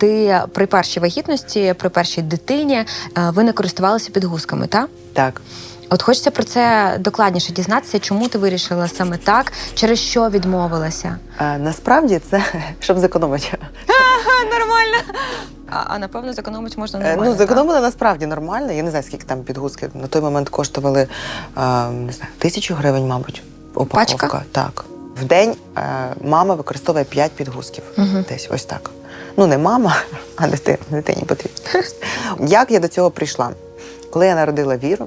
Ти при першій вагітності, при першій дитині е, ви не користувалися підгузками, так? Так. От хочеться про це докладніше дізнатися, чому ти вирішила саме так, через що відмовилася? Е, насправді це щоб зекономити. Нормально. А, а напевно, зекономити можна Е, нормально. ну, зекономили насправді нормально. Я не знаю, скільки там підгузки. На той момент коштували е, не знаю, тисячу гривень, мабуть. Упаковка. Пачка? Так. В день е, мама використовує 5 підгузків. Мгм. Десь ось так. Ну, не мама, а дитина. Дитині потрібно. Як я до цього прийшла? Коли я народила віру,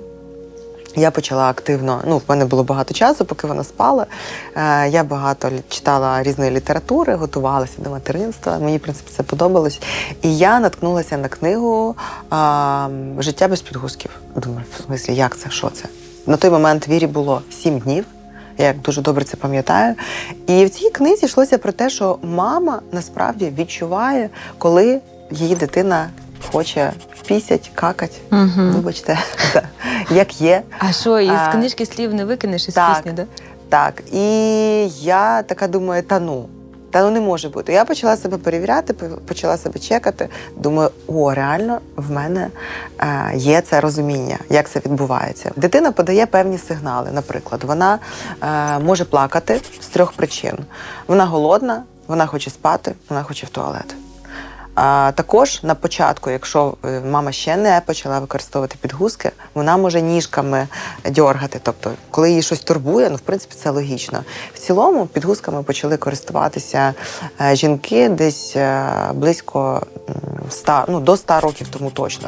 я почала активно. Ну, в мене було багато часу, поки вона спала. Е, я багато читала різної літератури, готувалася до материнства. Мені, в принципі, це подобалось. І я наткнулася на книгу а, Життя без підгузків. Думаю, в смислі, як це? Що це? На той момент вірі було сім днів. Я як дуже добре це пам'ятаю. І в цій книзі йшлося про те, що мама насправді відчуває, коли її дитина хоче пісять, какать. Угу. Вибачте, як є. А що, із книжки слів не викинеш із так. пісні, да? Так. І я така думаю, та ну. Та ну не може бути. Я почала себе перевіряти, почала себе чекати. Думаю, о, реально в мене е, є це розуміння, як це відбувається. Дитина подає певні сигнали. Наприклад, вона е, може плакати з трьох причин: вона голодна, вона хоче спати, вона хоче в туалет. А також на початку, якщо е, мама ще не почала використовувати підгузки, вона може ніжками дьоргати. Тобто, коли її щось турбує, ну в принципі це логічно. В цілому підгузками почали користуватися е, жінки десь е, близько м, 100, ну до 100 років тому точно.